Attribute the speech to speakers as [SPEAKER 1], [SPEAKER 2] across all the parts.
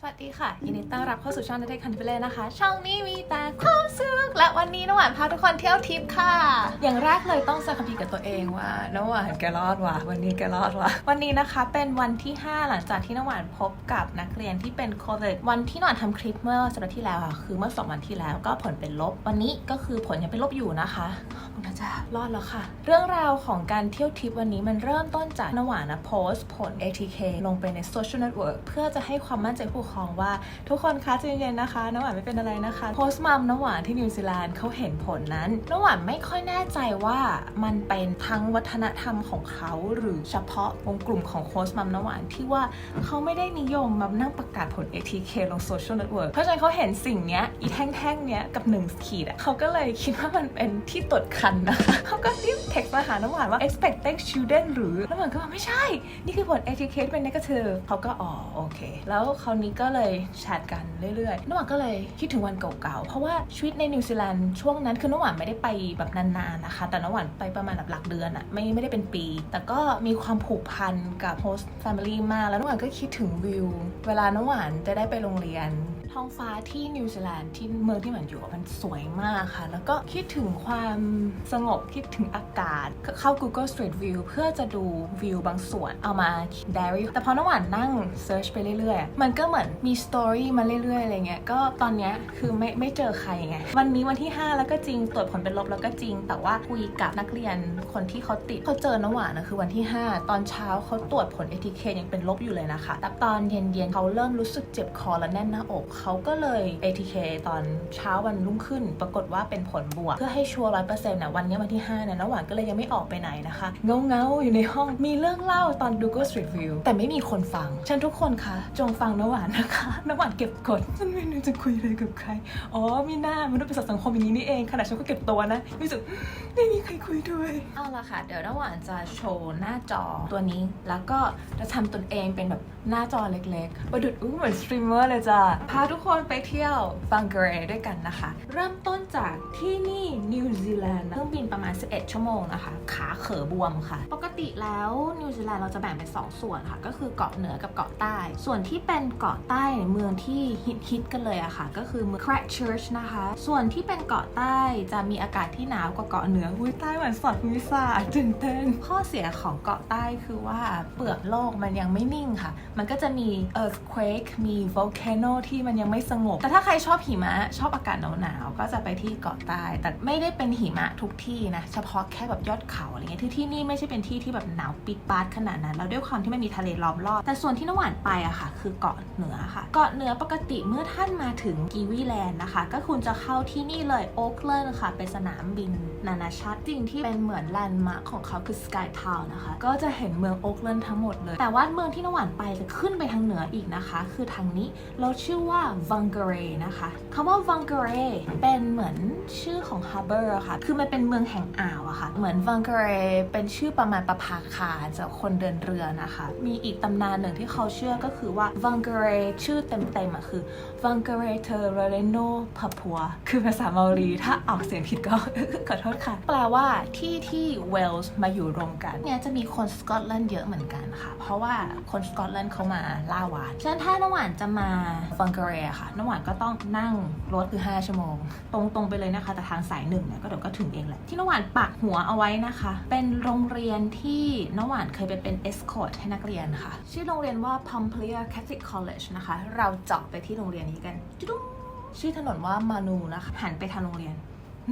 [SPEAKER 1] สวัสดีค่ะ ยินดีต้อนรับเข้าสู่ช่อง The Tech Country เลยนะคะ ช่องนี้มีแต่ความสุขและวันนี้น้ำหวานพาทุกคนเที่ยวทริปค่ะ อย่างแรกเลยต้องสคำพีกับตัวเองว่าน้ำหวานแกรอดว่ะวันนี้แกรอดว่ะวันนี้นะคะ เป็นวันที่ 5 หลังจากที่น้ำหวานพบกับนักเรียนที่เป็นโควิดวันที่น้ำหวานทำคลิปเมื่อสัปดาห์ที่แล้วค่ะ คือเมื่อสองวันที่แล้วก็ผลเป็นลบ วันนี้ก็คือผลยังเป็นลบอยู่นะคะคุณพระเจ้ารอดแล้วค่ะ เรื่องราวของการเที่ยวทริปวันนี้มันเริ่มต้นจากน้ำหวานนะโพสต์ผล ATK ลงไปในโซเชียลเน็ตเวิร์กเพื่อจะให้ความมั่นใจผู้ปกครองว่าทุกคนคะใจเย็นๆนะคะ น้ำหวานไม่เป็นอะไรนะคะโพสต์มัมน้ำหวานที่นิวซีแลนด์เขาเห็นผลนั้น น้ำหวานไม่ค่อยแน่ใจว่ามันเป็นทั้งวัฒนธรรมของเขาหรือเฉพาะวงกลุ่มของโพสต์มัมน้ำหวานที่ว่าเขาไม่ได้นิยมมานั่งประกาศผล ATK ลงโซเชียลเน็ตเวิร์กเพราะฉะนั้นเขาเห็นสิ่งเนี้ยอีแท่งๆเนี้ยกับหนึ่งขีดอะเขาก็เลยคิดว่ามันเป็นที่ตรวจคันนะคะเขาก็รีบเท็กมาหาน้ำหวานว่า expected student หรือน้ำหวานก็บอกไม่ใช่ นี่คือผล ATK เป็น negative เขาก็อ๋อโอเค แล้วคราวนี้ก็เลยแชทกันเรื่อยๆน้องหวานก็เลยคิดถึงวันเก่าๆ เพราะว่าชีวิตในนิวซีแลนด์ช่วงนั้นคือน้องหวานไม่ได้ไปแบบนานๆนะคะ แต่น้องหวานไปประมาณแบบหลักเดือนอะไม่ไม่ได้เป็นปี แต่ก็มีความผูกพันกับโฮสต์แฟมิลี่มาก แล้วน้องหวานก็คิดถึงวิว เวลาน้องหวานจะได้ไปโรงเรียน ท้องฟ้าที่นิวซีแลนด์ที่เมืองที่หมันอยู่มันสวยมากค่ะ แล้วก็คิดถึงความสงบคิดถึงอากาศ เข้า Google Street View เพื่อจะดูวิวบางส่วนเอามา diary แต่พอน้ำหวานนั่ง search ไปเรื่อยๆ มันก็เหมือนมี story มาเรื่อยๆอะไรเงี้ยก็ตอนเนี้ยคือไม่ไม่เจอใครไง วันนี้วันที่ 5 แล้วก็จริงตรวจผลเป็นลบแล้วก็จริง แต่ว่าคุยกับนักเรียนคนที่เขาติดเขาเจอน้ำหวานนะคือวันที่ 5 ตอนเช้าเขาตรวจผล ATK ยังเป็นลบอยู่เลยนะคะแต่ตอนเย็นๆเขาเริ่มรู้สึกเจ็บคอและแน่นหน้าอกเขาก็เลย ATK ตอนเช้าวันรุ่งขึ้น ปรากฏว่าเป็นผลบวก เพื่อให้ชัวร์ร้อยเปอร์เซ็นต์นะวันนี้วันที่5เนี่ยน้ำหวานก็เลยยังไม่ออกไปไหนนะคะเงาเงาๆอยู่ในห้องมีเรื่องเล่าตอน Google Street View แต่ไม่มีคนฟัง ฉันทุกคนคะ จงฟังน้ำหวานนะคะน้ำหวานเก็บกดฉันไม่รู้จะคุยอะไรกับใครอ๋อมีหน้ามันุษย์เป็นสัตว์สังคมอย่างนี้นี่เองขนาดฉันก็เก็บตัวนะรู้สึกไม่มีใครคุยด้วยเอาละค่ะ เดี๋ยวน้ำหวานจะโชว์หน้าจอตัวนี้แล้วก็จะทำตนเองเป็นแบบหน้าจอเล็กๆประดุดอู้เหมือนสตรีมเมอร์เลยจ้ะพาทุกคนไปเที่ยวบังเกเรด้วยกันนะคะ เริ่มต้นจากที่นี่นิวซีแลนด์เครื่องบินประมาณ 11 ชั่วโมงนะคะ ขาเขอบวมค่ะ ปกติแล้วนิวซีแลนด์เราจะแบ่งเป็น 2 ส่วนค่ะ ก็คือเกาะเหนือกับเกาะใต้ ส่วนที่เป็นเกาะใต้เมืองที่ฮิตๆกันเลยอะค่ะ ก็คือเมือง Christchurch นะคะ ส่วนที่เป็นเกาะใต้จะมีอากาศที่หนาวกว่าเกาะเหนืออุ้ยใต้เหมือนสอดวิสาตื่นเต้นข้อเสียของเกาะใต้คือว่าเปลือกโลกมันยังไม่นิ่งค่ะ มันก็จะมี earthquake มี volcano ที่มันยังไม่สงบ แต่ถ้าใครชอบหิมะชอบอากาศหนาวๆก็จะไปที่เกาะใต้ แต่ไม่ได้เป็นหิมะทุกที่นะ เฉพาะแค่แบบยอดเขาอะไรเงี้ยที่ที่นี่ไม่ใช่เป็นที่ที่แบบหนาวปิดปาดขนาดนั้น แล้วด้วยความที่ไม่มีทะเลล้อมรอบ แต่ส่วนที่น้ำหวานไปอะค่ะ คือเกาะเหนือค่ะ เกาะเหนือปกติเมื่อท่านมาถึงกีวีแลนด์นะคะ ก็คุณจะเข้าที่นี่เลยโอ๊กเลนค่ะ เป็นสนามบินนานาชาติสิ่งที่เป็นเหมือนแลนด์มาร์คของเขาคือสกายทาวน์นะคะ ก็จะเห็นเมืองโอ๊กเลนทั้งหมดเลย แต่ว่าเมืองที่น้ำหวานไปจะขึ้นไปทางเหนืออีกนะคะ คือทางนี้เราชื่อว่าวังเกเรนะคะคำว่าวังเกเรเป็นเหมือนชื่อของฮาร์เบอร์ค่ะ คือมันเป็นเมืองแห่งอ่าวอะค่ะ เหมือนวังเกเรเป็นชื่อประมาณประภาคารสำหรับคนเดินเรือนะคะ มีอีกตำนานหนึ่งที่เขาเชื่อก็คือว่าวังเกเรชื่อเต็มๆอะคือวังเกเรเทอร์เรโนพาพัว คือภาษาเมารีถ้าออกเสียงผิดก็ ขอโทษค่ะ แปลว่าที่ที่เวลส์มาอยู่รวมกัน เนี่ยจะมีคนสกอตแลนด์เยอะเหมือนกันค่ะ เพราะว่าคนสกอตแลนด์เขามาล่าหวานฉะนั้นถ้าน้ำหวานจะมาฟังเกเรค่ะ น้ำหวานก็ต้องนั่งรถคือ 5 ชั่วโมง ตรงๆไปเลยนะคะ แต่ทางสายหนึ่งเนี่ยก็เดี๋ยวก็ถึงเองแหละ ที่น้ำหวานปักหัวเอาไว้นะคะ เป็นโรงเรียนที่น้ำหวานเคยไปเป็น escort ให้นักเรียนค่ะ ชื่อโรงเรียนว่า Pomplier Catholic College นะคะ เราเจาะไปที่โรงเรียนนี้กันจุดุ้งชื่อถนนว่ามานูนะคะหันไปทางโรงเรียน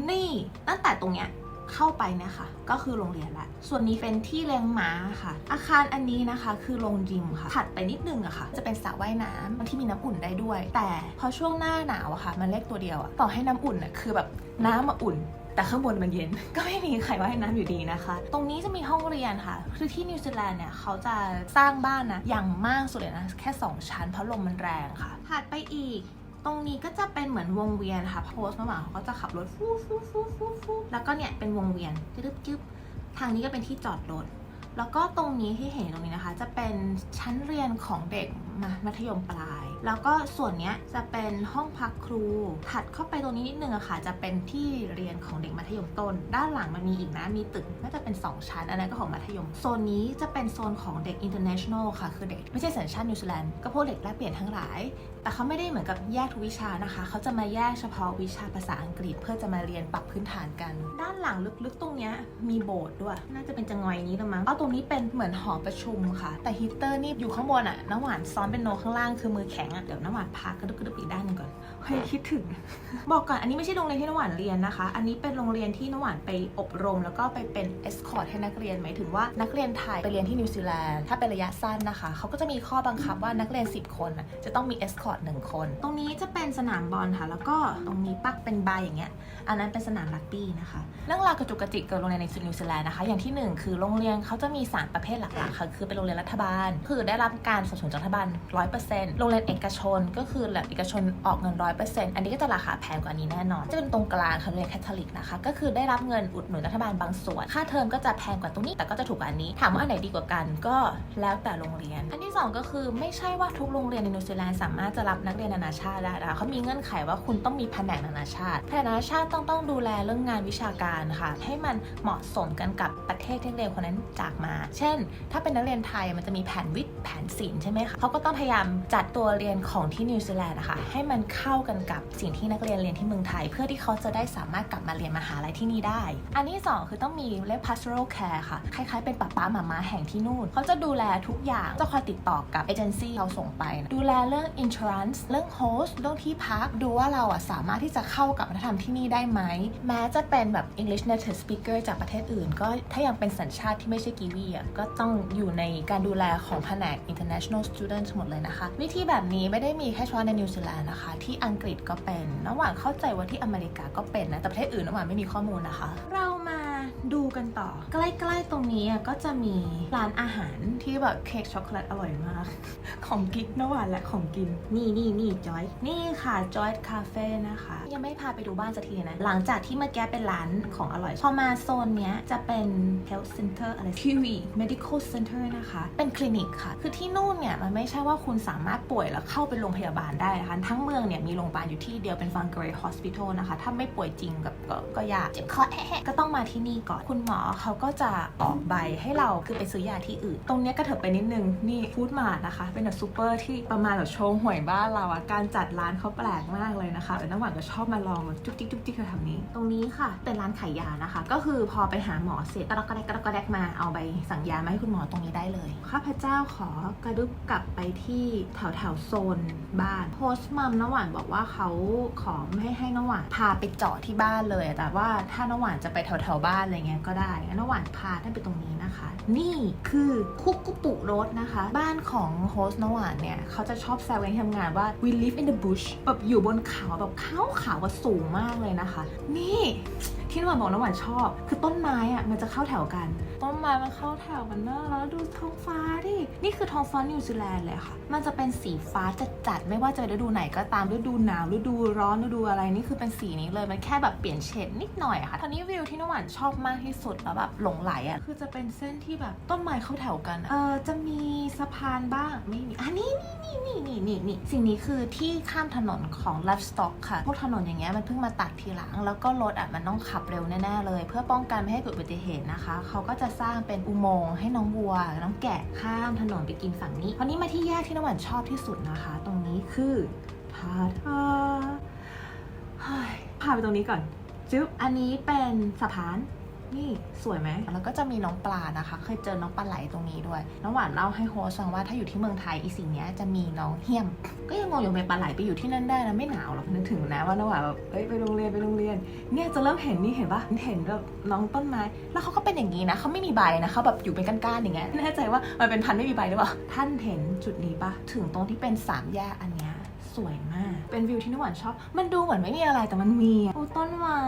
[SPEAKER 1] นี่ตั้งแต่ตรงเนี้ยเข้าไปเนะคะ ก็คือโรงเรียนละส่วนนี้เป็นที่เลี้ยงม้าค่ะ อาคารอันนี้นะคะคือโรงยิมค่ะถัดไปนิดนึงอะค่ะ จะเป็นสระว่ายน้ำที่มีน้ำอุ่นได้ด้วย แต่พอช่วงหน้าหนาวอะค่ะ มันเล็กตัวเดียวอะต่อให้น้ำอุ่นอะคือแบบน้ำมาอุ่น แต่ข้างบนมันเย็น ก็ไม่มีใครว่ายน้ำอยู่ดีนะคะ ตรงนี้จะมีห้องเรียนค่ะ คือที่นิวซีแลนด์เนี่ยเขาจะสร้างบ้านนะ อย่างมากสุดเลยนะ แค่ 2 ชั้นเพราะลมมันแรงค่ะถัดไปอีกตรงนี้ก็จะเป็นเหมือนวงเวียนค่ะ โพสต์ระหว่างเขาก็จะขับรถฟูฟูฟูฟูฟูแล้วก็เนี่ยเป็นวงเวียนจึ๊บจึ๊บทางนี้ก็เป็นที่จอดรถ แล้วก็ตรงนี้ที่เห็นตรงนี้นะคะ จะเป็นชั้นเรียนของเด็ก มามัธยมปลาย แล้วก็ส่วนนี้จะเป็นห้องพักครูถัดเข้าไปตรงนี้นิดนึงอะค่ะ จะเป็นที่เรียนของเด็กมัธยมต้น ด้านหลังมันมีอีกนะ มีตึกน่าจะเป็น 2 ชั้น อันนั้นก็ของมัธยม โซนนี้จะเป็นโซนของเด็ก international ค่ะ คือเด็กไม่ใช่สัญชาตินิวซีแลนด์ ก็พวกเด็กแลกเปลี่ยนทั้งหลาย แต่เขาไม่ได้เหมือนกับแยกทุกวิชานะคะ เขาจะมาแยกเฉพาะวิชาภาษาอังกฤษ เพื่อจะมาเรียนปรับพื้นฐานกัน ด้านหลังลึกๆตรงนี้มีโบสถ์ด้วย น่าจะเป็นจังงอยนี้ละมั้งเอาตรงนี้เป็นเหมือนหอประชุมค่ะ แต่ฮีเตอร์นี่อยู่ข้างบนอะน้ำหวานซ้อนเป็นโนข้างล่างคือมือแข็งอะเดี๋ยวน้ำหวานพากระดุกกระดุกอีกด้านนึงก่อนเฮ้ยคิดถึง บอกก่อนอันนี้ไม่ใช่โรงเรียนที่น้ำหวานเรียนนะคะ อันนี้เป็นโรงเรียนที่น้ำหวานไปอบรม แล้วก็ไปเป็นเอสคอร์ให้นักเรียนหมายถึงว่านักเรียนไทยไปเรียนที่นิวซีแลนด์ถ้าเป็นระยะสั้นนะคะเขาก็จะมีข้อบังคับว่านักเรียน 10 คนน่ะจะต้องมีเอสคอร์หนึ่งคน ตรงนี้จะเป็นสนามบอลค่ะ แล้วก็ตรงนี้ปักเป็นบาร์อย่างเงี้ยอันนั้นเป็นสนามรักบี้นะคะเรื่องราวกระจุกกระจิกเกิดโรงเรียนในนิวซีแลนด์นะคะ อย่างที่หนึ่งคือโรงเรียนเขาจะมี3ประเภทหลักๆค่ะคือเป็นโรงเรียนรัฐบาล คือได้รับการสนับสนุนจากรัฐบาล100%โรงเรียนเอกชน ก็คือแบบเอกชนออกเงิน 100%อันนี้ก็จะราคาแพงกว่านี้แน่นอน จะเป็นตรงกลางค่ะโรงเรียนแคทอลิกนะคะ ก็คือได้รับเงินอุดหนุนรัฐบาลบางส่วน ค่าเทอมก็จะแพงกว่าตรงนี้ แต่ก็จะถูกกว่าอันนี้ ถามว่าอันไหนดีกว่ากัน ก็แล้วแต่โรงเรียน อันที่สองก็คือไม่ใช่ว่าทุกโรงเรียนในนิวซีแลนด์สามารถจะรับนักเรียนนานาชาติได้นะคะเขามีเงื่อนไขว่าคุณต้องมีแผนกนานาชาติ แผนกนานาชาติต้องต้องดูแลเรื่องงานวิชาการค่ะ ให้มันเหมาะสมกันกับประเทศที่นักเรียนคนนั้นจากมา เช่น ถ้าเป็นนักเรียนไทยมันจะมีแผนวิทย์แผนศิลป์ใช่ไหมคะเขาก็ต้องพยายามจัดตัวเรียนของที่นิวซีแลนด์นะคะให้มันเข้ากันกับสิ่งที่นักเรียนเรียนที่เมืองไทย เพื่อที่เขาจะได้สามารถกลับมาเรียนมหาลัยที่นี่ได้ อันที่สองคือต้องมีเรียก pastoral care ค่ะ คล้ายๆเป็นป้าป้าหมาม้าแห่งที่นู่น เขาจะดูแลทุกอย่างจะคอยติดต่อกับเอเจนซี่เราส่งไป ดูแลเรื่อง insurance เรื่อง host เรื่องที่พักดูว่าเราอะสามารถที่จะเข้ากับวัฒนธรรมที่นี่ได้ไหมแม้จะเป็นแบบ English native speaker จากประเทศอื่น ก็ถ้ายังเป็นสัญชาติที่ไม่ใช่กีวีอะก็ต้องอยู่ในการดูแลของแผนก international student หมดเลยนะคะ วิธีแบบนี้ไม่ได้มีแค่เฉพาะในนิวซีแลนด์นะคะ ที่อังกฤษก็เป็นน้ำหวานเข้าใจว่าที่อเมริกาก็เป็นนะแต่ประเทศอื่นน้ำหวานไม่มีข้อมูลนะคะ เรามา ดูกันต่อ ใกล้ๆตรงนี้อะก็จะมีร้านอาหารที่แบบเค้กช็อกโกแลตอร่อยมาก ของกินน้ำหวานและของกิน นี่นี่นี่จอย นี่ค่ะจอยคาเฟ่นะคะ ยังไม่พาไปดูบ้านสักทีนะ หลังจากที่เมื่อกี้เป็นร้านของอร่อย พอมาโซนเนี้ยจะเป็น health center อะไร QE medical center นะคะ เป็นคลินิกค่ะ คือที่นู่นเนี่ยมันไม่ใช่ว่าคุณสามารถป่วยแล้วเข้าไปโรงพยาบาลได้นะคะ ทั้งเมืองเนี่ยมีโรงพยาบาลอยู่ที่เดียวเป็น f u n g r a y Hospital นะคะ ถ้าไม่ป่วยจริงกับก็ก็ยากเจ็บคอแอะๆก็ต้องมาที่นี่ก่อน คุณหมอเขาก็จะออกใบให้เราคือไปซื้อยาที่อื่น ตรงนี้ก็เถิบไปนิดนึง นี่ฟู้ดมาร์ทนะคะ เป็นแบบซูเปอร์ที่ประมาณแบบโชว์หวยบ้านเราอะการจัดร้านเขาแปลกมากเลยนะคะแต่น้ำหวานก็ชอบมาลองจุ๊กจิ๊กจุ๊กจิ๊กแถวนี้ ตรงนี้ค่ะ เป็นร้านขายยานะคะ ก็คือพอไปหาหมอเสร็จกระดกกระแดกกระดกกระแดกมาเอาใบสั่งยามาให้คุณหมอตรงนี้ได้เลยข้าพเจ้าขอกระดึบกลับไปที่แถวแถวโซนบ้านโฮสต์มัมน้ำหวานบอกว่าเขาขอไม่ให้ให้น้ำหวานพาไปเจาะที่บ้านเลย แต่ว่าถ้าน้ำหวานจะไปแถวแถวบ้านอะไรเงี้ยก็ได้งั้นน้ำหวานพาท่านไปตรงนี้นะคะ นี่คือคุกกุปุโรสนะคะ บ้านของโฮสต์นวานเนี่ยเขาจะชอบแซวกันทำงานว่า we live in the bush แบบอยู่บนเขาแบบเขาขาวว่าสูงมากเลยนะคะ นี่ที่นวานบอกนวานชอบ คือต้นไม้อะมันจะเข้าแถวกัน ต้นไม้มันเข้าแถวกันเนอะแล้วดูท้องฟ้าดิ นี่คือท้องฟ้านิวซีแลนด์เลยค่ะ มันจะเป็นสีฟ้าจัดๆไม่ว่าจะฤดูไหนก็ตามฤดูหนาวฤดูร้อนฤดูอะไรนี่คือเป็นสีนี้เลยมันแค่แบบเปลี่ยนเฉดนิดหน่อยอะค่ะทีนี้วิวที่น้ำหวานชอบมากที่สุดแล้วแบบหลงไหลอะคือจะเป็นเส้นที่แบบต้นไม้เข้าแถวกันเออจะมีสะพานบ้างไม่มีอันนี้นี่นี่นี่นี่นี่สิ่งนี้คือที่ข้ามถนนของ livestock ค่ะ พวกถนนอย่างเงี้ยมันเพิ่งมาตัดทีหลัง แล้วก็รถอะมันต้องขับเร็วแน่ๆเลย เพื่อป้องกันไม่ให้เกิดอุบัติเหตุนะคะ เขาก็จะสร้างเป็นอุโมงค์ให้น้องวัว น้องแกะข้ามถนนไปกินฝั่งนี้คราวนี้มาที่แยกที่น้ำหวานชอบที่สุดนะคะ ตรงนี้คือทาทาพาไปตรงนี้ก่อนจึ๊บอันนี้เป็นสะพาน นี่สวยไหมแล้วก็จะมีน้องปลานะคะ เคยเจอน้องปลาไหลตรงนี้ด้วย น้องหวานเล่าให้โฮสฟังว่าถ้าอยู่ที่เมืองไทยอีสิ่งนี้จะมีน้องเฮียม ก็ยังงงอยู่ไหมปลาไหลไปอยู่ที่นั่นได้นะไม่หนาวหรอกนึกถึงนะว่าน้องหวานแบบเอ้ยไปโรงเรียนไปโรงเรียน เนี่ยจะเริ่มเห็นนี่เห็นปะเห็นแบบน้องต้นไม้ แล้วเขาก็เป็นอย่างนี้นะเขาไม่มีใบนะเขาแบบอยู่เป็นก้านๆอย่างเงี้ยแน่ใจว่ามันเป็นพันธุ์ไม่มีใบหรือเปล่าท่านเห็นจุดนี้ปะถึงตรงที่เป็นสามแยกอันเนี้ย สวยมาก เป็นวิวที่น้ำหวานชอบ มันดูเหมือนไม่มีอะไรแต่มันมีอู้ต้นไม้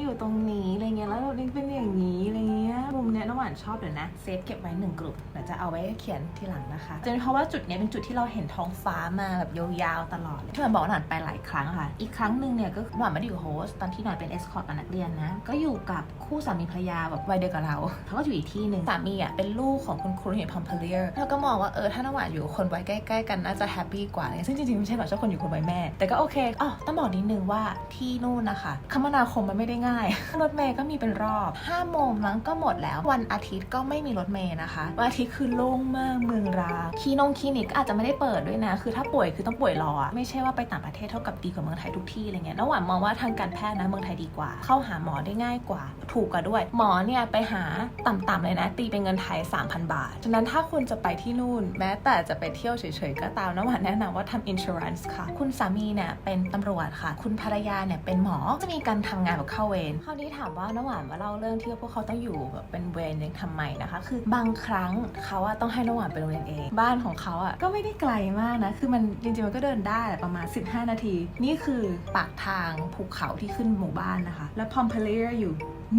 [SPEAKER 1] อยู่ตรงนี้อะไรเงี้ยแล้วเป็นอย่างนี้อะไรเงี้ย มุมเนี้ยน้ำหวานชอบเดี๋ยวนะเซฟเก็บไว้หนึ่งกลุ่มเดี๋ยวจะเอาไว้เขียนทีหลังนะคะจะเป็นเพราะว่าจุดเนี้ยเป็นจุดที่เราเห็นท้องฟ้ามาแบบยาวๆตลอดที่หวานบอกหนานไปหลายครั้งค่ะ อีกครั้งหนึ่งเนี่ยก็หวานไม่ได้อยู่โฮสต์ตอนที่หนานเป็นเอสคอร์ตกับนักเรียนนะก็อยู่กับคู่สามีภรรยาแบบวัยเดียวกับเราเขาก็อยู่อีกที่หนึ่งสามีอะเป็นลูกของคุณครูเห็นพอมเพลียร์แล้วก็มองว่าเออถ้าน้ำหวานอยู่คนวัยใกล้ ๆ กันน่าจะแฮปปี้กว่าเลยซึ่งจริงๆไม่ใช่หรอกชอบคนอยู่คนไว้แม่ แต่ก็โอเคอ๋อต้องบอกนิดนึงว่าที่นู่นนะคะคมนาคมมันไม่ได้ง่าย รถเมย์ก็มีเป็นรอบ5โมงมั้งก็หมดแล้ววันอาทิตย์ก็ไม่มีรถเมย์นะคะ วันอาทิตย์คือโล่งมากเมืองราคลินงคลินิกก็อาจจะไม่ได้เปิดด้วยนะ คือถ้าป่วยคือต้องป่วยรอไม่ใช่ว่าไปต่างประเทศเท่ากับดีกว่าเมืองไทยทุกที่อะไรเงี้ยน้องหวานมองว่าทางการแพทย์นะเมืองไทยดีกว่า เข้าหาหมอได้ง่ายกว่า ถูกกว่าด้วย หมอเนี่ยไปหาต่ำๆเลยนะ ตีเป็นเงินไทย 3,000 บาทฉะนั้นถ้าคุณจะไปที่นู่น แม้แต่จะไปเที่ยวเฉยๆก็ตามน้องหวานแนะนำว่าทำ insurance ค่ะ คุณสามีเนี่ยเป็นตำรวจค่ะ คุณภรรยาเนี่ยเป็นหมอจะมีการทำงานแบบเข้าเวรคราวนี้ถามว่าน้องหวานมาเล่าเรื่องที่พวกเขาต้องอยู่แบบเป็นเวรเนี่ยทำไมนะคะ คือบางครั้งเขาอะต้องให้น้องหวานไปโรงเรียนเอง บ้านของเขาอะก็ไม่ได้ไกลมากนะ คือมันจริงๆมันก็เดินได้ประมาณ 15 นาที นี่คือปากทางภูเขาที่ขึ้นหมู่บ้านนะคะ และพอมเพลเยอร์อยู่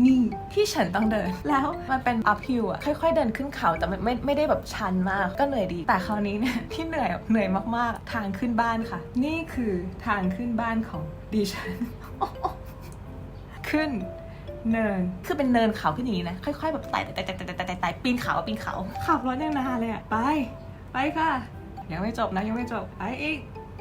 [SPEAKER 1] นี่ที่ฉันต้องเดินแล้วมันเป็น uphill อะค่อยๆ เดินขึ้นเขาแต่ไม่ไม่ได้แบบชันมากก็เหนื่อยดี แต่คราวนี้เนี่ยที่เหนื่อยเหนื่อยมากๆ ทางขึ้นบ้านค่ะ นี่คือทางขึ้นบ้านของดิฉันขึ้น เนินคือเป็นเนินเขาขึ้นอย่างนี้นะ ค่อยๆแบบไต่ไต่ไต่ไต่ไต่ไต่ไต่ปีนเขาอะปีนเขา ขับรถยังนานเลยอะไป ไปค่ะ ยังไม่จบนะยังไม่จบ ไปอีก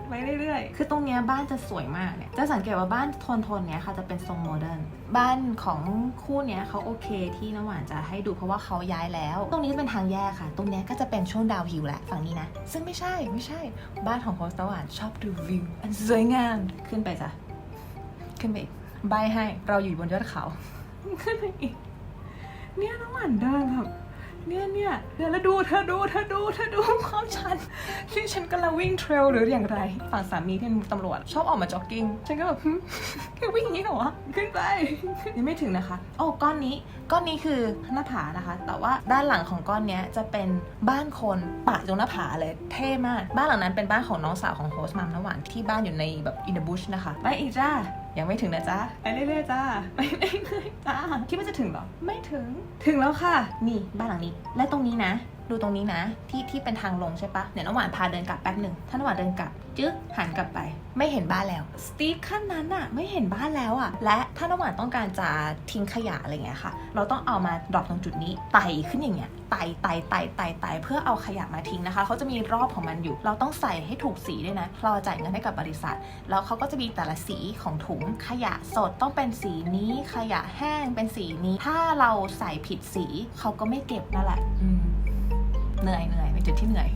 [SPEAKER 1] ไปเรื่อยๆ คือตรงเนี้ยบ้านจะสวยมากเนี่ย จะสังเกตว่าบ้านโทนๆเนี้ยค่ะจะเป็นทรงโมเดิร์น บ้านของคู่เนี้ยเขาโอเคที่น้ำหวานจะให้ดูเพราะว่าเขาย้ายแล้ว ตรงนี้เป็นทางแยกค่ะ ตรงเนี้ยก็จะเป็นช่วงดาวฮิลแหละฝั่งนี้นะ ซึ่งไม่ใช่ไม่ใช่ บ้านของโฮสต์น้ำหวานชอบดูวิวอันสวยงาม ขึ้นไปจ้ะขึ้นไปอีก ใบให้เราอยู่บนยอดเขาขึ้นไปอีกเนี่ยน้ำหวานเดินแบบเนี่ยเนี่ยเนี่ยแล้วดูเธอดูเธอดูเธอดูความชันที่ฉันกำลังวิ่งเทรลหรืออย่างไรฝั่งสามีที่เป็นตำรวจ ชอบออกมาจ็อกกิ้ง ฉันก็แบบแค่วิ่งอย่างนี้เหรอวะขึ้นไปยังไม่ถึงนะคะโอ้ก้อนนี้ก้อนนี้คือหน้าผานะคะ แต่ว่าด้านหลังของก้อนเนี้ยจะเป็นบ้านคนปะตรงหน้าผาเลยเท่มาก บ้านหลังนั้นเป็นบ้านของน้องสาวของโฮสต์มัมน้ำหวานที่บ้านอยู่ในแบบอินเดบุชนะคะไปอีกจ้ายังไม่ถึงนะจ๊ะไปเรื่อยๆจ้าไปเรื่อยๆจ้าคิดว่าจะถึงเหรอ ไม่ถึง ถึงแล้วค่ะ นี่บ้านหลังนี้ และตรงนี้นะ ดูตรงนี้นะที่ที่เป็นทางลงใช่ปะเดี๋ยน้ำหวานพาเดินกลับแป๊บหนึ่งถ้าน้ำหวานเดินกลับจึ๊กหันกลับไป ไม่เห็นบ้านแล้วสตีฟขั้นนั้นอะไม่เห็นบ้านแล้วอะและถ้าน้ำหวานต้องการจะทิ้งขยะอะไรเงี้ยค่ะ เราต้องเอามาดรอปตรงจุดนี้ไต่ขึ้นอย่างเงี้ยไต่ไต่ไต่ไต่ไต่เพื่อเอาขยะมาทิ้งนะคะเขาจะมีรอบของมันอยู่ เราต้องใส่ให้ถูกสีด้วยนะเราจ่ายเงินให้กับบริษัท แล้วเขาก็จะมีแต่ละสีของถุงขยะสดต้องเป็นสีนี้ขยะแห้งเป็นสีนี้ ถ้าเราใส่ผิดสีเขาก็ไม่เก็บนั่นแหละอืม เหนื่อยเหนื่อยเป็นจุดที่เหนื่อย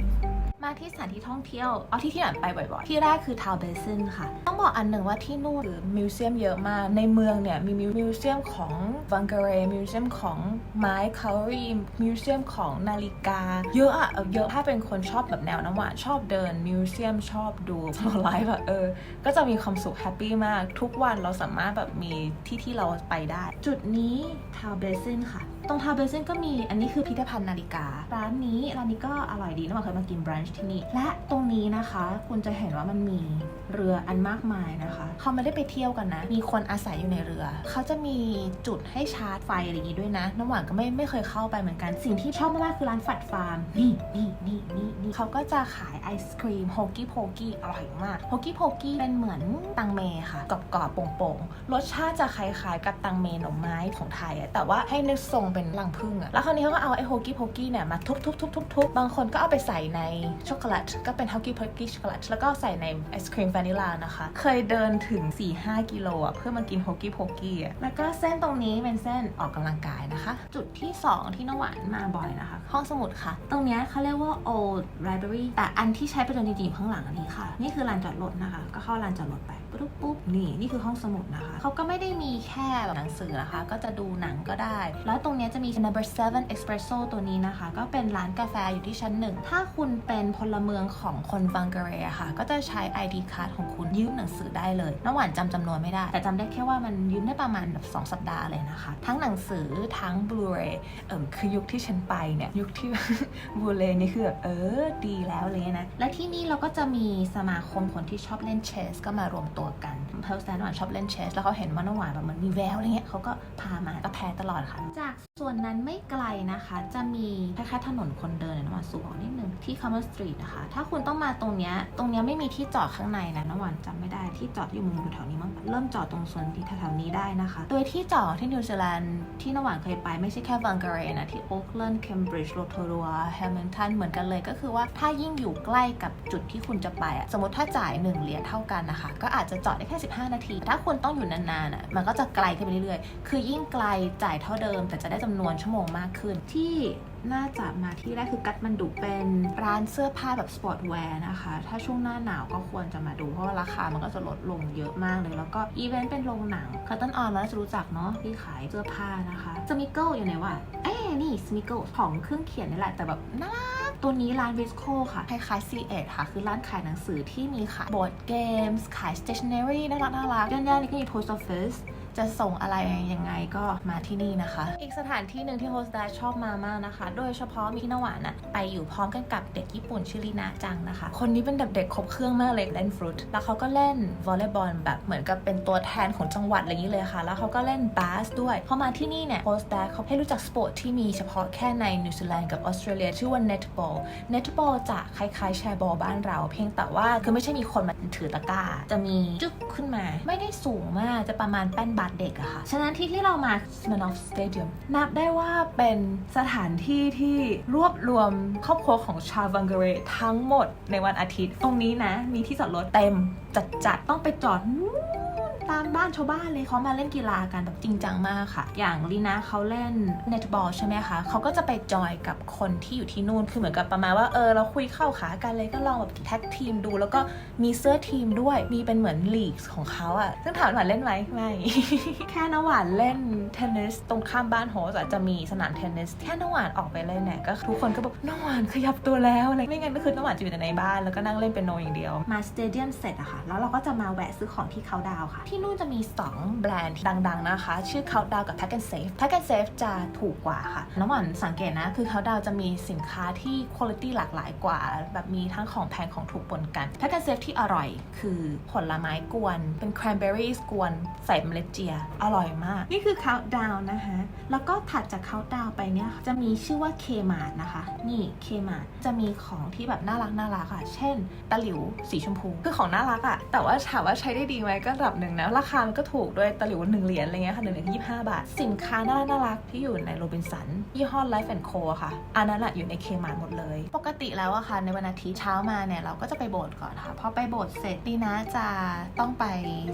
[SPEAKER 1] มาที่สถานที่ท่องเที่ยว เอาที่ที่หนไปบ่อยๆ ที่แรกคือทาวเบซินค่ะ ต้องบอกอันหนึ่งว่าที่นู่นคือมิวเซียมเยอะมาก ในเมืองเนี่ยมีมิวเซียมของวังเกเรมิวเซียมของไม้คารีมิวเซียมของนาฬิกา เยอะอะเยอะถ้าเป็นคนชอบแบบแนวน้ำหวานชอบเดินมิวเซียมชอบดูโซไลฟ์แบบเออ ก็จะมีความสุขแฮปปี้มาก ทุกวันเราสามารถแบบมีที่ที่เราไปได้ จุดนี้ทาวเบซินค่ะ ตรงทาวเบเซนก็มีอันนี้คือพิพิธภัณฑ์นาฬิกา ร้านนี้ร้านนี้ก็อร่อยดีน้ำหวาเคยมากินบรันช์ที่นี่และตรงนี้นะคะ คุณจะเห็นว่ามันมี เรืออันมากมายนะคะ เขาไม่ได้ไปเที่ยวกันนะ มีคนอาศัยอยู่ในเรือ เขาจะมีจุดให้ชาร์จไฟอะไรอย่างนี้ด้วยนะ น้ำหวานก็ไม่ไม่เคยเข้าไปเหมือนกัน สิ่งที่ชอบมากๆคือร้านฝัดฟาร์ม นี่นี่นี่นี่นี่เขาก็จะขายไอศครีมโฮกี้โพกี้อร่อยมากโฮกี้โพกี้เป็นเหมือนตังเมค่ะกรอบๆโป่งๆ รสชาติจะคล้ายๆกับตังเมหน่อไม้ของไทยอะแต่ว่าให้นึกทรงเป็นรังผึ้งอะแล้วคราวนี้เขาก็เอาไอ้โฮกี้โพกี้เนี่ยมาทุบๆๆๆๆบางคนก็เอาไปใส่ในช็อกโกแลตก็เป็นโฮกี้โพกี้ช็อกโกแลตแล้วก็ใส่ในไอศครีมวานิลานะคะ เคยเดินถึง 4-5 กิโลอะเพื่อมากินโฮกี้โพกี้อะแล้วก็เส้นตรงนี้เป็นเส้นออกกำลังกายนะคะ จุดที่ 2 ที่น้หวานมาบ่อยนะคะ ห้องสมุดค่ะ ตรงนี้เขาเรียกว่า old library แต่อันที่ใช้ประโยชน์จริงๆข้างหลังอันนี้ค่ะ นี่คือลานจอดรถนะคะ ก็เข้าลานจอดรถไปปุ๊บปุ๊บนี่นี่คือห้องสมุดนะคะ เขาก็ไม่ได้มีแค่แบบหนังสือนะคะ ก็จะดูหนังก็ได้ แล้วตรงนี้จะมี number 7 espresso ตัวนี้นะคะ ก็เป็นร้านกาแฟอยู่ที่ชั้นหนึ่งถ้าคุณเป็นพลเมืองของคนบังเกเรค่ะ ก็จะใช้ ID card ของคุณยืมหนังสือได้เลยน้ำหวานจำจำนวนไม่ได้ แต่จำได้แค่ว่ามันยืมได้ประมาณแบบ2สัปดาห์เลยนะคะ ทั้งหนังสือทั้ง Blu-ray เอิมคือยุคที่ฉันไปเนี่ยยุคที่บูเลนี่คือแบบเออดีแล้วเลยนะและที่นี่เราก็จะมีสมาคมคนที่ชอบเล่นเชสก็มารวมตัวกันเพลสแตนหวานชอบเล่นเชสแล้วเขาเห็นว่าน้ำหวานแบบเหมันมีแววอะไรเงี้ยเขาก็พามาก็แพ้ตลอดค่ะ จากส่วนนั้นไม่ไกลนะคะ จะมีคล้ายๆถนนคนเดินน้ำหวานสูงนิดนึงที่ Common Street นะคะถ้าคุณต้องมาตรงเนี้ยตรงเนี้ยไม่มีที่จอดข้างใน
[SPEAKER 2] นะน้ำหวานจำไม่ได้ที่จอดอยู่มุมแถวนี้มั้งเริ่มจอดตรงส่วนที่แถวๆนี้ได้นะคะ
[SPEAKER 1] โดยที่จอดที่นิวซีแลนด์ที่นวานเคยไปไม่ใช่แค่วังการนะที่โอ๊กแลนด์เคมบริดจ์โรโทรัวแฮมิลตันเหมือนกันเลยก็คือว่าถ้ายิ่งอยู่ใกล้กับจุดที่คุณจะไปอะสมมติถ้าจ่าย 1 เหรียญเท่ากันนะคะก็อาจจะจอดได้แค่ 15 นาที ถ้าคุณต้องอยู่นานๆอะมันก็จะไกลขึ้นไปเรื่อยๆ คือยิ่งไกลจ่ายเท่าเดิม แต่จะได้จำนวนชั่วโมงมากขึ้น
[SPEAKER 2] ที่ น่าจะมาที่แรกคือกัตมันดุเป็นร้านเสื้อผ้าแบบสปอร์ตแวร์นะคะ ถ้าช่วงหน้าหนาวก็ควรจะมาดู เพราะว่าราคามันก็จะลดลงเยอะมากเลย แล้วก็อีเวนต์เป็นโรงหนังคัตตันออนน่าจะรู้จักเนาะที่ขายเสื้อผ้านะคะสมิเกิลอยู่ไหนวะเอ้นี่สมิเกิลของเครื่องเขียนนี่แหละแต่แบบน่ารักตัวนี้ร้านวิสโคค่ะ
[SPEAKER 1] คล้ายๆ C8 ค่ะ คือร้านขายหนังสือที่มีขายบอร์ดเกมส์ขาย stationery น่ารักน่ารักย่านๆนี้ก็มี post office จะส่งอะไรยังไงก็มาที่นี่นะคะ อีกสถานที่หนึ่งที่โฮสต์ได้ชอบมามากนะคะ โดยเฉพาะมีพี่นหวานะไปอยู่พร้อมกันกับเด็กญี่ปุ่นชื่อลีนาจังนะคะ คนนี้เป็นเด็กครบเครื่องมากเลยเล่นฟรุตแล้วเขาก็เล่นวอลเลย์บอลแบบเหมือนกับเป็นตัวแทนของจังหวัดอะไรอย่างนี้เลยค่ะ แล้วเขาก็เล่นบาสด้วยพอมาที่นี่เนี่ยโฮสต์ได้เขาให้รู้จักสปอร์ตที่มีเฉพาะแค่ในนิวซีแลนด์กับออสเตรเลียชื่อว่า netball netball จะคล้ายๆแชร์บอลบ้านเรา เพียงแต่ว่าคือไม่ใช่มีคนมาถือตะกร้าจะมีจึ๊กขึ้นมา ไม่ได้สูงมากจะประมาณแป้นบาดเด็กอะค่ะ ฉะนั้นที่ที่เรามา Smirnoff Stadium นับได้ว่าเป็นสถานที่ที่รวบรวมครอบครัวของชาวบังเกเรทั้งหมดในวันอาทิตย์ ตรงนี้นะ มีที่จอดรถเต็มจัดๆ ต้องไปจอดนู ตามบ้านชาวบ้านเลยเขามาเล่นกีฬากันแบบจริงจังมากค่ะ อย่างลีนาเขาเล่นเน t บอลใช่ไหมคะเขาก็จะไปจอยกับคนที่อยู่ที่นู่นคือเหมือนกับประมาณว่าเออเราคุยเข้าขากันเลยก็ลองแบบแท็กทีมดู แล้วก็มีเสื้อทีมด้วยมีเป็นเหมือนลีกของเขาอะซึ่งถามหวานเล่นไหมไม่แค่น้ำหวานเล่นเทนนิสตรงข้ามบ้านโฮสจะมีสนามเทนนิสแค่น้ำหวานออกไปเล่นเนี่ยก็ทุกคนก็บอกน้ำหวานขยับตัวแล้วอะไรไม่งั้นก็คือน้ำหวานจะอยู่แต่ในบ้านแล้วก็นั่งเล่นเป็นโนอย่างเดียว
[SPEAKER 2] มาสเตเดียมเสร็จอะค่ะแล้วเราก็จะมาแวะซื้อของที่เขาดาวค่ะ
[SPEAKER 1] ทที่นู่นจะมี 2 แบรนด์ดังๆนะคะ ชื่อ Countdown กับ Pack and Save Pack and Save จะถูกกว่าค่ะ น้ำหวานสังเกตนะ คือ Countdown จะมีสินค้าที่คุณภาพหลากหลายกว่า แบบมีทั้งของแพงของถูกปนกัน Pack and Save ที่อร่อยคือผลไม้กวน เป็น cranberries กวน ใส่เมล็ดเจีย อร่อยมาก
[SPEAKER 2] นี่คือ countdown นะคะ แล้วก็ถัดจาก countdown ไปเนี่ยจะมีชื่อว่า Kmart นะคะ นี่ Kmart
[SPEAKER 1] จะมีของที่แบบน่ารักน่ารักอะเช่น ตะหลิวสีชมพู คือของน่ารักอะแต่ว่าถามว่าใช้ได้ดีไหมก็ระดับหนึ่งนะราคามันก็ถูกด้วยตะหลิวหนึ่งเหรียญอะไรเงี้ยค่ะหนึ่งเหรียญยี่สิบห้าบาท สินค้าน่ารักน่ารักที่อยู่ในโรบินสันยี่ห้อ Life and Co อะค่ะ อันนั้นอะอยู่ในเคมาหมดเลย ปกติแล้วอะค่ะในวันอาทิตย์เช้ามาเนี่ยเราก็จะไปโบสถ์ก่อนค่ะพอไปโบสถ์เสร็จดีนะจะต้องไป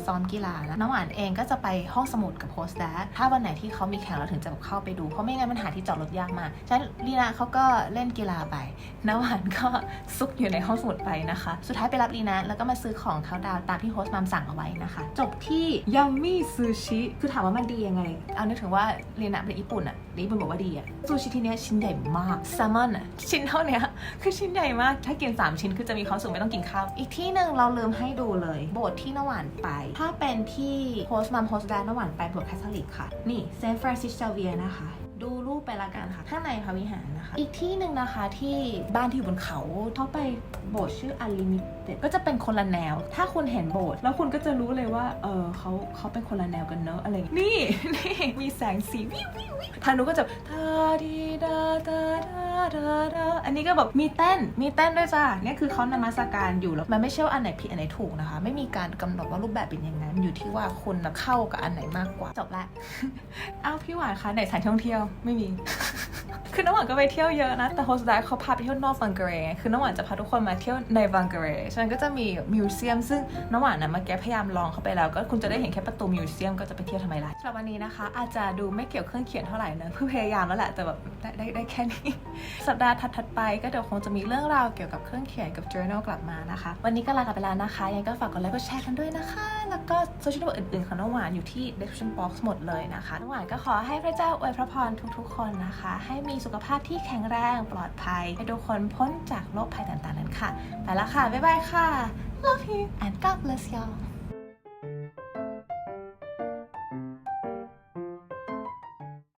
[SPEAKER 1] ซ้อมกีฬานะน้องหวานเองก็จะไปห้องสมุดกับโฮสต์แดถ้าวันไหนที่เขามีแข่งเราถึงจะเข้าไปดูเพราะไม่งั้นมันหาที่จอดรถยากมากฉะนั้นลีนาเขาก็เล่นกีฬาไปน้ำหวานก็ซุกอยู่ในห้องสมุดไปนะคะ สุดท้ายไปรับลีนะแล้วก็มาซื้อของเขาดาวตามที่โฮสต์มัมสั่งเอาไว้นะคะ
[SPEAKER 2] จบที่ Yummy Sushi คือถามว่ามันดียังไง
[SPEAKER 1] เอานึกถึงว่าลียนะเป็นญี่ปุ่นอะญี่ปุ่นบอกว่าดีอะซูชิที่เนี้ยชิ้นใหญ่มากแซลมอนอะชิ้นเท่าเนี้ยคือชิ้นใหญ่มาก ถ้ากิน 3 ชิ้นคือจะมีความสุขไม่ต้องกินข้าว อีกที่หนึ่งเราลืมให้ดูเลย โบสถ์ที่นหวานไป ถ้าเป็นที่โฮสต์มัมโฮสต์แดนนหวานไปโบสถ์คาทอลิกค่ะ
[SPEAKER 2] นี่เซนฟรานซิสเซเวียนะคะ
[SPEAKER 1] ดูรูปไปละกันค่ะ ข้างในพระวิหารนะคะ อีกที่หนึ่งนะคะที่บ้านที่อยู่บนเขา
[SPEAKER 2] เขาไปโบสถ์ชื่อ Unlimited
[SPEAKER 1] ก็จะเป็นคนละแนว ถ้าคุณเห็นโบสถ์แล้วคุณก็จะรู้เลยว่า เออเขาเขาเป็นคนละแนวกันเนอะอะไรอย่างงี้นี่นี่มีแสงสีวิววิววิวทางนู้นก็จะทาดีดาดาดาดาดาอันนี้ก็แบบมีเต้นมีเต้นด้วยจ้าเนี่ยคือเขานมัสการอยู่แล้วมันไม่ใช่ว่าอันไหนผิดอันไหนถูกนะคะ ไม่มีการกำหนดว่ารูปแบบเป็นยังไงมันอยู่ที่ว่าคุณน่ะเข้ากับอันไหนมากกว่าจบละอ้าวพี่หวานคะไหนสถานท่องเที่ยวไม่มีคือน้องหวานก็ไปเที่ยวเยอะนะ แต่โฮสต์ได้เขาพาไปเที่ยวนอกบังเกเรไงคือน้องหวานจะพาทุกคนมาเที่ยวในบังเกเรฉะนั้นก็จะมีมิวเซียม ซึ่งน้องหวานนะเมื่อกี้พยายามลองเข้าไปแล้ว ก็คุณจะได้เห็นแค่ประตูมิวเซียมก็จะไปเที่ยวทำไมล่ะสำหรับวันนี้นะคะ อาจจะดูไม่เกี่ยวเครื่องเขียนเท่าไหร่นะเพื่อพยายามแล้วแหละแต่แบบได้ได้ได้แค่นี้ สัปดาห์ถัดๆไปก็เดี๋ยวคงจะมีเรื่องราวเกี่ยวกับเครื่องเขียนกับ journal กลับมานะคะ วันนี้ก็ลากันไปแล้วนะคะ ยังก็ฝากกดไลค์กดแชร์กันด้วยนะคะ แล้วก็โซเชียลมีเดียอื่นๆ ของน้องหวานอยู่ที่ description box หมดเลยนะคะน้องหวานก็ขอให้พระเจ้าอวยพระพรทุกๆ คนนะคะ ให้มีสุขภาพที่แข็งแรงปลอดภัย ให้ทุกคนพ้นจากโรคภัยต่างๆนั้นค่ะ ไปแล้วค่ะ บ๊ายบายค่ะ love you and God bless you